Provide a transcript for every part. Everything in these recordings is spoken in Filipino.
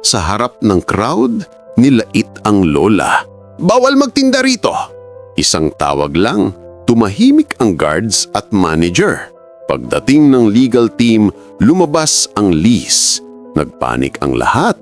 Sa harap ng crowd, nilait ang lola. Bawal magtinda rito! Isang tawag lang, tumahimik ang guards at manager. Pagdating ng legal team, lumabas ang lease. Nagpanik ang lahat.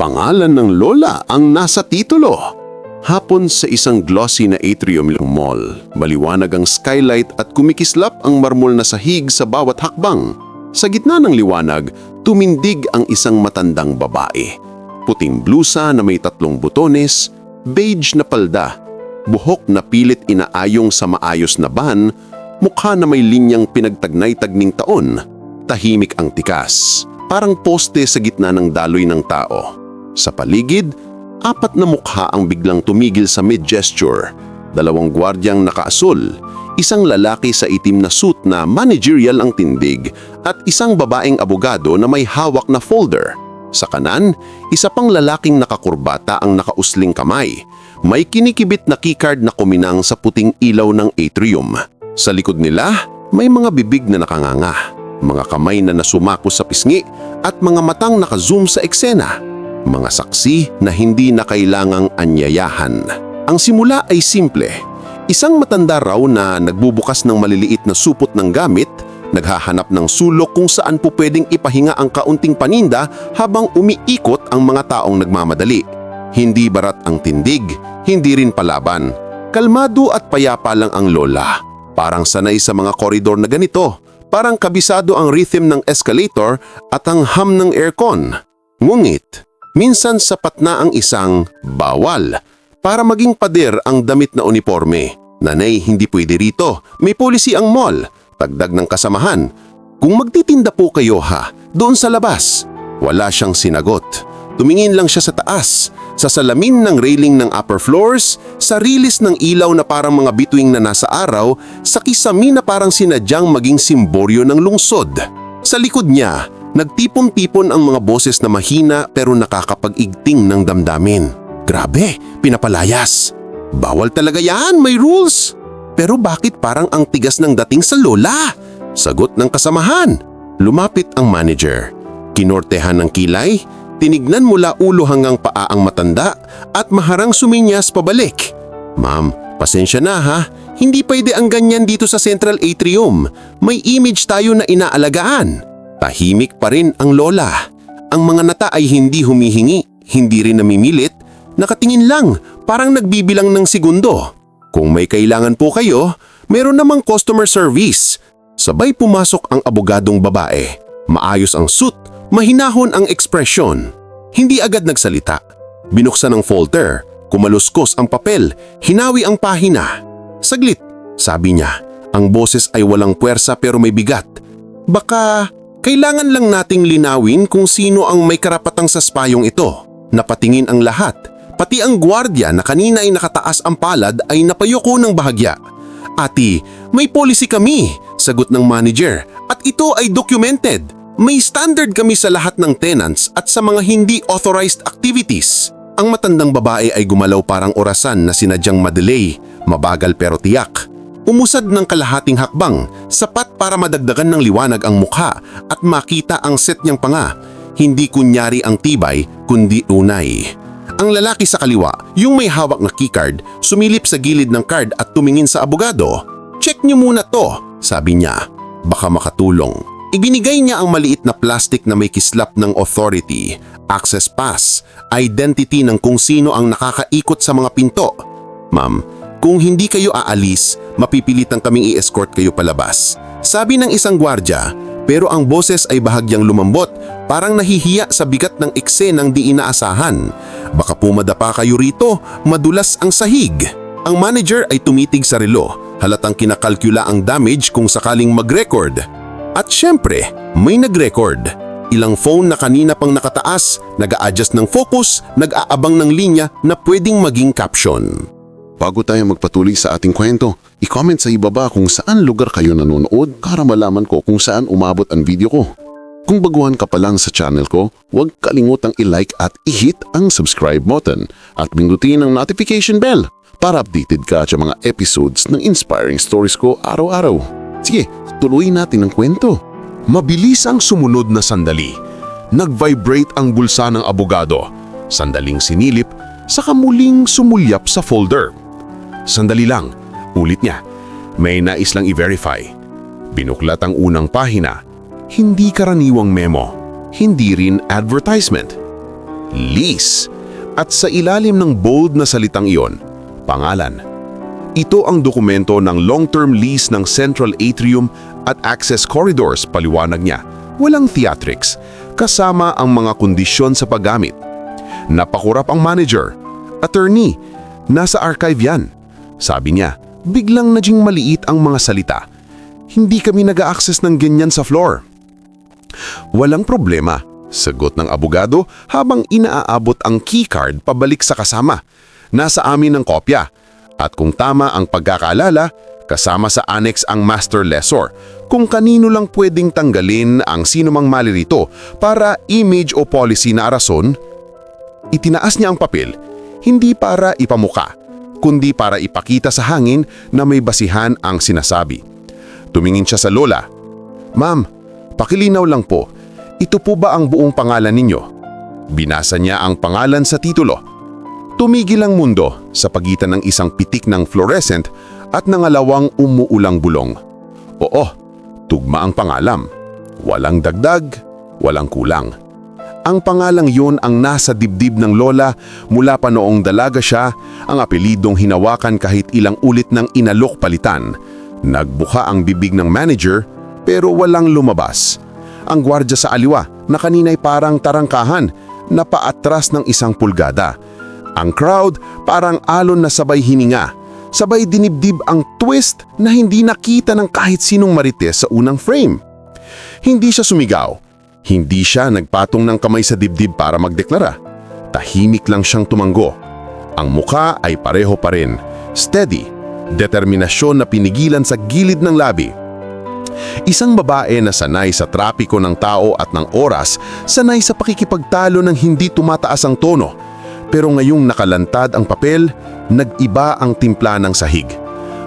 Pangalan ng lola ang nasa titulo. Hapon sa isang glossy na atrium ng mall, maliwanag ang skylight at kumikislap ang marmol na sahig sa bawat hakbang. Sa gitna ng liwanag, tumindig ang isang matandang babae. Puting blusa na may tatlong butones, beige na palda, buhok na pilit inaayong sa maayos na ban, mukha na may linyang pinagtagnay-tagning taon, tahimik ang tikas, parang poste sa gitna ng daloy ng tao. Sa paligid, apat na mukha ang biglang tumigil sa mid-gesture. Dalawang gwardyang nakaasul, isang lalaki sa itim na suit na managerial ang tindig at isang babaeng abogado na may hawak na folder. Sa kanan, isa pang lalaking nakakurbata ang nakausling kamay. May kinikibit na keycard na kuminang sa puting ilaw ng atrium. Sa likod nila, may mga bibig na nakanganga, mga kamay na nasumako sa pisngi at mga matang nakazoom sa eksena. Mga saksi na hindi na kailangang anyayahan. Ang simula ay simple. Isang matanda raw na nagbubukas ng maliliit na supot ng gamit, naghahanap ng sulok kung saan po pwedeng ipahinga ang kaunting paninda habang umiikot ang mga taong nagmamadali. Hindi barat ang tindig, hindi rin palaban. Kalmado at payapa lang ang lola. Parang sanay sa mga koridor na ganito. Parang kabisado ang rhythm ng escalator at ang hum ng aircon. Ngunit, minsan sapat na ang isang bawal para maging pader ang damit na uniforme. Nanay, hindi pwede rito. May policy ang mall. Tagdag ng kasamahan. Kung magtitinda po kayo ha, doon sa labas. Wala siyang sinagot. Tumingin lang siya sa taas, sa salamin ng railing ng upper floors, sa rilis ng ilaw na parang mga bituing na nasa araw, sa kisami na parang sinadyang maging simboryo ng lungsod. Sa likod niya, nagtipon-tipon ang mga boses na mahina pero nakakapag-igting ng damdamin. Grabe, pinapalayas. Bawal talaga yan, may rules. Pero bakit parang ang tigas ng dating sa lola? Sagot ng kasamahan. Lumapit ang manager. Kinortehan ng kilay, tinignan mula ulo hanggang paa ang matanda at maharang suminyas pabalik. Ma'am, pasensya na ha. Hindi pwede ang ganyan dito sa Central Atrium. May image tayo na inaalagaan. Tahimik pa rin ang lola. Ang mga nata ay hindi humihingi, hindi rin namimilit, nakatingin lang, parang nagbibilang ng segundo. Kung may kailangan po kayo, meron namang customer service. Sabay pumasok ang abogadong babae. Maayos ang suit, mahinahon ang ekspresyon. Hindi agad nagsalita. Binuksan ang folder, kumaluskos ang papel, hinawi ang pahina. Saglit, sabi niya, ang boses ay walang puwersa pero may bigat. Baka kailangan lang nating linawin kung sino ang may karapatang sa spayong ito. Napatingin ang lahat, pati ang gwardya na kanina ay nakataas ang palad ay napayoko ng bahagya. Ati, may policy kami, sagot ng manager, at ito ay documented. May standard kami sa lahat ng tenants at sa mga hindi authorized activities. Ang matandang babae ay gumalaw parang orasan na sinadyang madelay, mabagal pero tiyak. Umusad ng kalahating hakbang, sapat para madagdagan ng liwanag ang mukha at makita ang set niyang panga. Hindi kunyari ang tibay, kundi unay. Ang lalaki sa kaliwa, yung may hawak na keycard, sumilip sa gilid ng card at tumingin sa abogado. Check niyo muna to, sabi niya. Baka makatulong. Ibinigay niya ang maliit na plastic na may kislap ng authority, access pass, identity ng kung sino ang nakakaikot sa mga pinto. Ma'am, kung hindi kayo aalis, mapipilitan kaming i-escort kayo palabas. Sabi ng isang gwardya, pero ang boses ay bahagyang lumambot, parang nahihiya sa bigat ng eksenang di inaasahan. Baka pumadapa kayo rito, madulas ang sahig. Ang manager ay tumitig sa relo, halatang kinakalkula ang damage kung sakaling mag-record. At syempre, may nag-record. Ilang phone na kanina pang nakataas, nag-a-adjust ng focus, nag-aabang ng linya na pwedeng maging caption. Bago tayo magpatuloy sa ating kwento, i-comment sa ibaba kung saan lugar kayo nanonood para malaman ko kung saan umabot ang video ko. Kung baguhan ka pa lang sa channel ko, huwag kalimutang i-like at i-hit ang subscribe button at pindutin ang notification bell para updated ka sa mga episodes ng inspiring stories ko araw-araw. Sige, tuloy natin ang kwento. Mabilis ang sumunod na sandali. nag-vibrate ang bulsa ng abogado. Sandaling sinilip, saka muling sumulyap sa folder. Sandali lang, ulit niya. May nais lang i-verify. Binuklat ang unang pahina. Hindi karaniwang memo. Hindi rin advertisement. Lease. At sa ilalim ng bold na salitang iyon, pangalan. Ito ang dokumento ng long-term lease ng Central Atrium at Access Corridors, paliwanag niya. Walang theatrics, kasama ang mga kondisyon sa paggamit. Napakurap ang manager. Attorney, nasa archive yan. Sabi niya, biglang naging maliit ang mga salita. Hindi kami nag-access ng ganyan sa floor. Walang problema, sagot ng abogado habang inaaabot ang keycard pabalik sa kasama. Nasa amin ang kopya. At kung tama ang pagkakaalala, kasama sa annex ang master lessor kung kanino lang pwedeng tanggalin ang sinumang mali rito para image o policy na rason, itinaas niya ang papel hindi para ipamuka, kundi para ipakita sa hangin na may basihan ang sinasabi. Tumingin siya sa lola. Ma'am, pakilinaw lang po, ito po ba ang buong pangalan ninyo? Binasa niya ang pangalan sa titulo. Tumigil ang mundo sa pagitan ng isang pitik ng fluorescent at nangalawang umuulang bulong. Oo, tugma ang pangalam. Walang dagdag, walang kulang. Ang pangalang yun ang nasa dibdib ng lola mula pa noong dalaga siya, ang apelidong hinawakan kahit ilang ulit ng inalok palitan. Nagbuka ang bibig ng manager pero walang lumabas. Ang gwardya sa aliwa na kanina'y parang tarangkahan na paatras ng isang pulgada. Ang crowd parang alon na sabay hininga. Sabay dinibdib ang twist na hindi nakita ng kahit sinong marites sa unang frame. Hindi siya sumigaw. Hindi siya nagpatong ng kamay sa dibdib para magdeklara. Tahimik lang siyang tumanggo. Ang muka ay pareho pa rin. Steady. Determinasyon na pinigilan sa gilid ng labi. Isang babae na sanay sa trapiko ng tao at ng oras, sanay sa pakikipagtalo ng hindi tumataas ang tono. Pero ngayong nakalantad ang papel, nag-iba ang timpla ng sahig.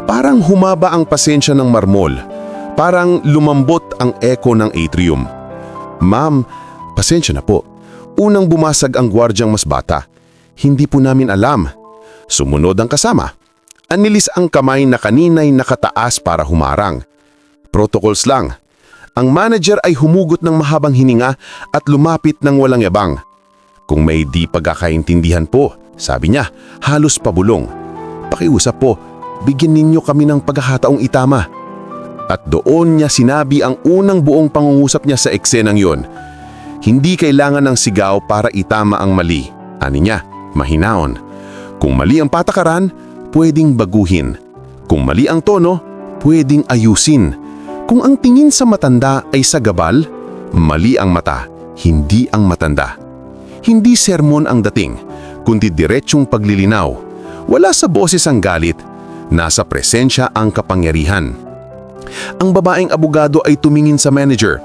Parang humaba ang pasensya ng marmol. Parang lumambot ang eko ng atrium. Ma'am, pasensya na po. Unang bumasag ang gwardyang mas bata. Hindi po namin alam. Sumunod ang kasama. Anilis ang kamay na kanina'y nakataas para humarang. Protocols lang. Ang manager ay humugot ng mahabang hininga at lumapit ng walang yabang. Kung may di pagkakaintindihan po, sabi niya, halos pabulong. Pakiusap po, bigyan ninyo kami ng pagkakataong itama. At doon niya sinabi ang unang buong pangungusap niya sa eksenang yon. Hindi kailangan ng sigaw para itama ang mali. Ani niya, mahinaon. Kung mali ang patakaran, pwedeng baguhin. Kung mali ang tono, pwedeng ayusin. Kung ang tingin sa matanda ay sa gabal, mali ang mata, hindi ang matanda. Hindi sermon ang dating, kundi diretsyong paglilinaw. Wala sa boses ang galit, nasa presensya ang kapangyarihan. Ang babaeng abogado ay tumingin sa manager.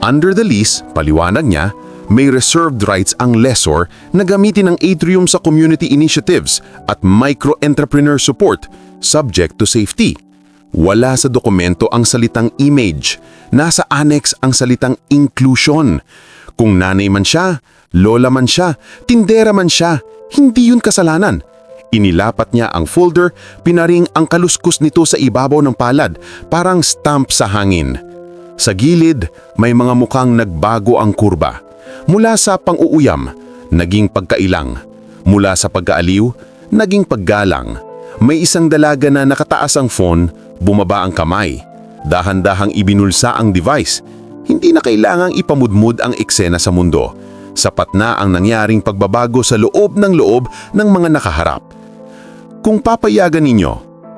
Under the lease, paliwanag niya, may reserved rights ang lessor na gamitin ang atrium sa community initiatives at micro-entrepreneur support, subject to safety. Wala sa dokumento ang salitang image. Nasa annex ang salitang inclusion. Kung nanay man siya, lola man siya, tindera man siya, hindi yun kasalanan. Inilapat niya ang folder, pinaring ang kaluskus nito sa ibabaw ng palad, parang stamp sa hangin. Sa gilid, may mga mukhang nagbago ang kurba. Mula sa pang-uuyam, naging pagkailang. Mula sa pagkaaliw, naging paggalang. May isang dalaga na nakataas ang phone, bumaba ang kamay. Dahan-dahang ibinulsa ang device. Hindi na kailangang ipamudmud ang eksena sa mundo. Sapat na ang nangyaring pagbabago sa loob ng loob ng mga nakaharap. Kung papayagan ninyo,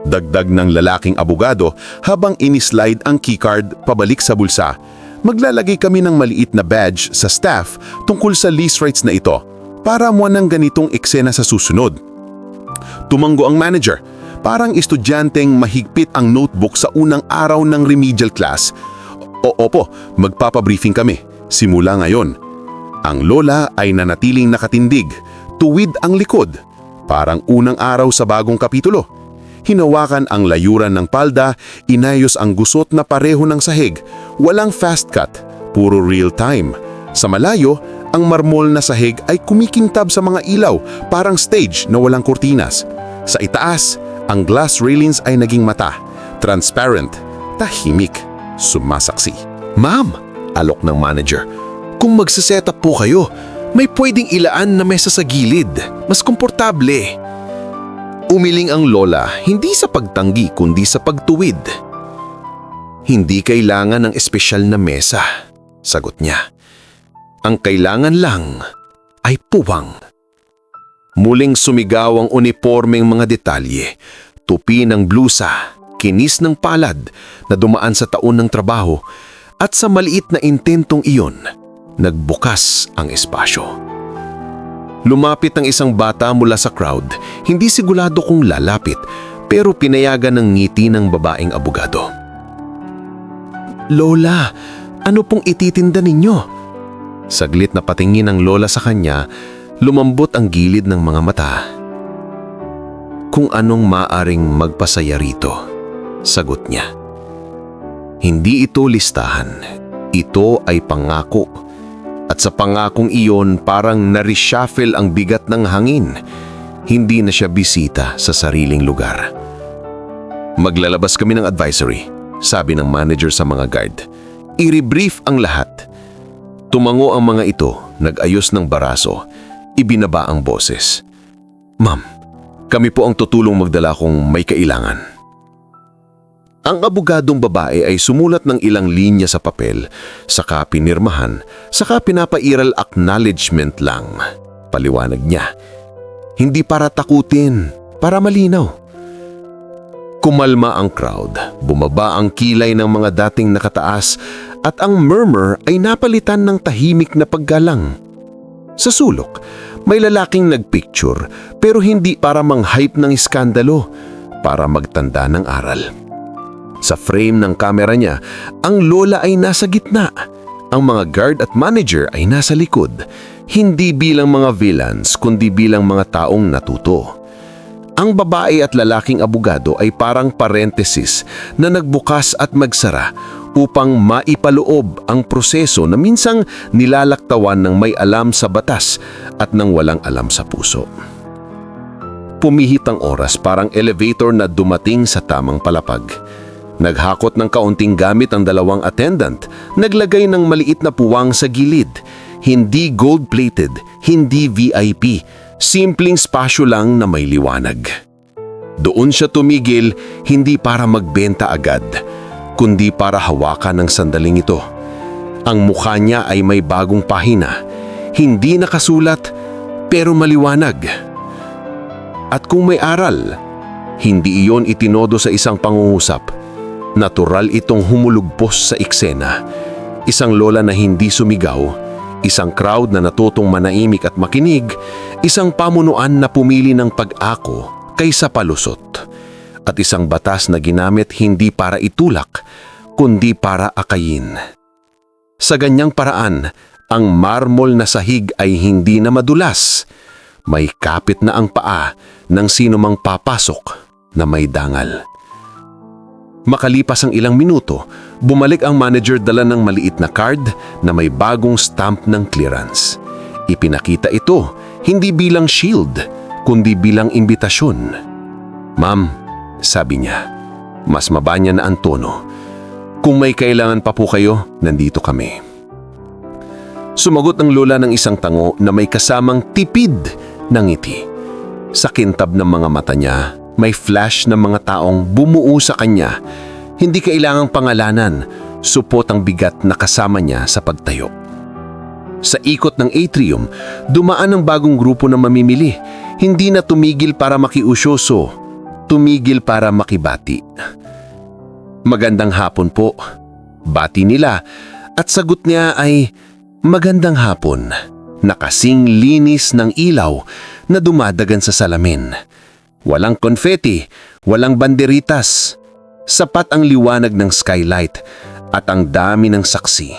dagdag ng lalaking abogado habang inislide ang keycard pabalik sa bulsa, maglalagay kami ng maliit na badge sa staff tungkol sa lease rights na ito para mo ng ganitong eksena sa susunod. Tumanggo ang manager, parang estudyanteng mahigpit ang notebook sa unang araw ng remedial class. O opo, magpapabriefing kami, simula ngayon. Ang lola ay nanatiling nakatindig, tuwid ang likod, parang unang araw sa bagong kapitulo. Hinawakan ang layuran ng palda, inayos ang gusot na pareho ng sahig. Walang fast cut, puro real time. Sa malayo, Ang marmol na sahig ay kumikintab sa mga ilaw, parang stage na walang kurtinas. Sa itaas, ang glass railings ay naging mata, transparent, tahimik, sumasaksi. Ma'am, alok ng manager, kung magsaset up po kayo, may pwedeng ilaan na mesa sa gilid. Mas komportable. Umiling ang lola, hindi sa pagtanggi kundi sa pagtuwid. Hindi kailangan ng espesyal na mesa, sagot niya. Ang kailangan lang ay puwang. Muling sumigaw ang uniformeng mga detalye, tupi ng blusa, kinis ng palad na dumaan sa taon ng trabaho at sa maliit na intentong iyon, nagbukas ang espasyo. Lumapit ang isang bata mula sa crowd, hindi sigurado kung lalapit pero pinayagan ng ngiti ng babaeng abogado. Lola, ano pong ititinda ninyo? Saglit na patingin ng lola sa kanya, lumambot ang gilid ng mga mata. Kung anong maaring magpasaya rito, sagot niya. Hindi ito listahan. Ito ay pangako. At sa pangakong iyon parang nareshuffle ang bigat ng hangin. Hindi na siya bisita sa sariling lugar. Maglalabas kami ng advisory, sabi ng manager sa mga guard. I-rebrief ang lahat. Tumango ang mga ito, nag-ayos ng baraso, ibinaba ang boses. Ma'am, kami po ang tutulong magdala kung may kailangan. Ang abogadong babae ay sumulat ng ilang linya sa papel, saka pinirmahan, saka pinapairal acknowledgement lang. Paliwanag niya. Hindi para takutin, para malinaw. Kumalma ang crowd, bumaba ang kilay ng mga dating nakataas at ang murmur ay napalitan ng tahimik na paggalang. Sa sulok, may lalaking nagpicture pero hindi para mang-hype ng iskandalo, para magtanda ng aral. Sa frame ng kamera niya, ang lola ay nasa gitna. Ang mga guard at manager ay nasa likod. Hindi bilang mga villains, kundi bilang mga taong natuto. Ang babae at lalaking abogado ay parang parenthesis na nagbukas at magsara upang maipaloob ang proseso na minsang nilalaktawan ng may alam sa batas at ng walang alam sa puso. Pumihit ang oras parang elevator na dumating sa tamang palapag. Naghakot ng kaunting gamit ang dalawang attendant, naglagay ng maliit na puwang sa gilid. Hindi gold-plated, hindi VIP, simpleng spasyo lang na may liwanag. Doon siya tumigil hindi para magbenta agad, kundi para hawakan ng sandaling ito. Ang mukha niya ay may bagong pahina, hindi nakasulat pero maliwanag. At kung may aral, hindi iyon itinodo sa isang pangungusap. Natural itong humulugpos sa eksena. Isang lola na hindi sumigaw, isang crowd na natutong manaimik at makinig, isang pamunuan na pumili ng pag-ako kaysa palusot, at isang batas na ginamit hindi para itulak, kundi para akayin. Sa ganyang paraan, ang marmol na sahig ay hindi na madulas. May kapit na ang paa ng sino mang papasok na may dangal. Makalipas ang ilang minuto, bumalik ang manager dala ng maliit na card na may bagong stamp ng clearance. Ipinakita ito hindi bilang shield, kundi bilang imbitasyon. Ma'am, sabi niya, mas mabanya na ang tono. Kung may kailangan pa po kayo, nandito kami. Sumagot ang lola ng isang tango na may kasamang tipid na ngiti. Sa kintab ng mga mata niya, may flash ng mga taong bumuo sa kanya. Hindi kailangang pangalanan, supot ang bigat na kasama niya sa pagtayo. Sa ikot ng atrium, dumaan ang bagong grupo na mamimili. Hindi na tumigil para makiusyoso, tumigil para makibati. Magandang hapon po. Bati nila at sagot niya ay magandang hapon. Nakasing linis ng ilaw na dumadagan sa salamin. Walang konfeti, walang banderitas. Sapat ang liwanag ng skylight at ang dami ng saksi.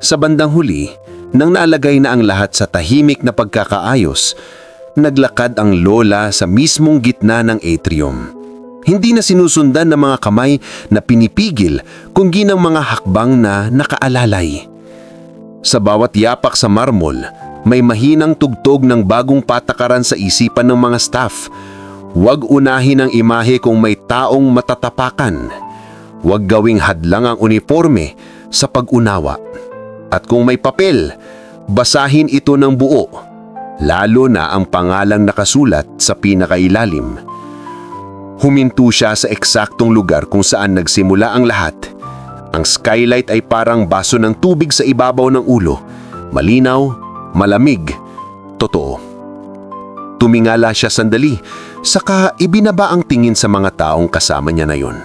Sa bandang huli, nang nalagay na ang lahat sa tahimik na pagkakaayos, naglakad ang lola sa mismong gitna ng atrium. Hindi na sinusundan ng mga kamay na pinipigil kundi ng mga hakbang na nakaalalay. Sa bawat yapak sa marmol, may mahinang tugtog ng bagong patakaran sa isipan ng mga staff. Huwag unahin ang imahe kung may taong matatapakan. Huwag gawing hadlang ang uniforme sa pag-unawa. At kung may papel, basahin ito ng buo, lalo na ang pangalang nakasulat sa pinakailalim. Huminto siya sa eksaktong lugar kung saan nagsimula ang lahat. Ang skylight ay parang baso ng tubig sa ibabaw ng ulo. Malinaw, malamig, totoo. Tumingala siya sandali, saka ibinaba ang tingin sa mga taong kasama niya na yon.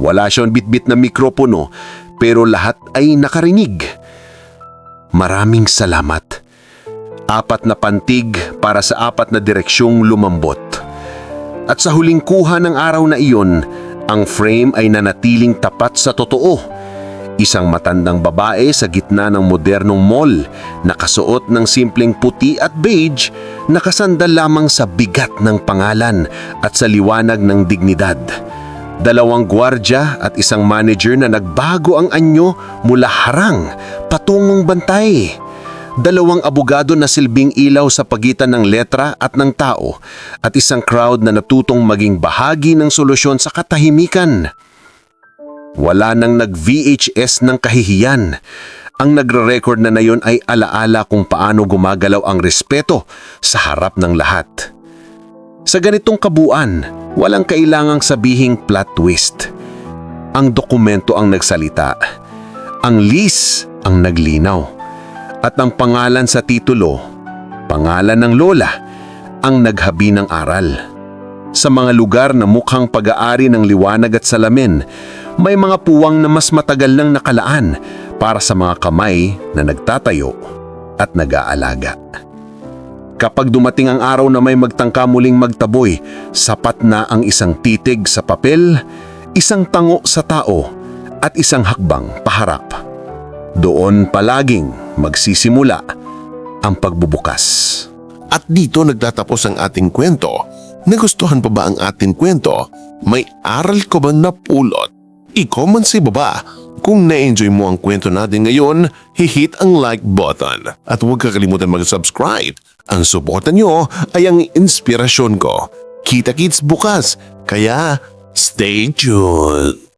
Wala siyang bitbit na mikropono, pero lahat ay nakarinig. Maraming salamat. Apat na pantig para sa apat na direksyong lumambot. At sa huling kuha ng araw na iyon, ang frame ay nanatiling tapat sa totoo. Isang matandang babae sa gitna ng modernong mall, nakasuot ng simpleng puti at beige, nakasandal lamang sa bigat ng pangalan at sa liwanag ng dignidad. Dalawang gwardya at isang manager na nagbago ang anyo mula harang patungong bantay dalawang abogado na silbing ilaw sa pagitan ng letra at ng tao at isang crowd na natutong maging bahagi ng solusyon sa katahimikan. Wala nang nag-VHS ng kahihiyan. Ang nagre-record na na yon ay alaala kung paano gumagalaw ang respeto sa harap ng lahat. Sa ganitong kabuuan, walang kailangang sabihing plot twist. Ang dokumento ang nagsalita. Ang lease ang naglinaw at ang pangalan sa titulo, pangalan ng lola, ang naghabi ng aral. Sa mga lugar na mukhang pag-aari ng liwanag at salamin, may mga puwang na mas matagal nang nakalaan para sa mga kamay na nagtatayo at nag-aalaga. Kapag dumating ang araw na may magtangka muling magtaboy, sapat na ang isang titig sa papel, isang tango sa tao, at isang hakbang paharap. Doon palaging magsisimula ang pagbubukas. At dito nagtatapos ang ating kwento. Nagustuhan pa ba ang ating kwento? May aral ko ba napulot? I-comment sa baba. Kung na-enjoy mo ang kwento natin ngayon, hihit ang like button. At huwag kakalimutan mag-subscribe. Ang suporta nyo ay ang inspirasyon ko. Kita-kits bukas, kaya stay tuned!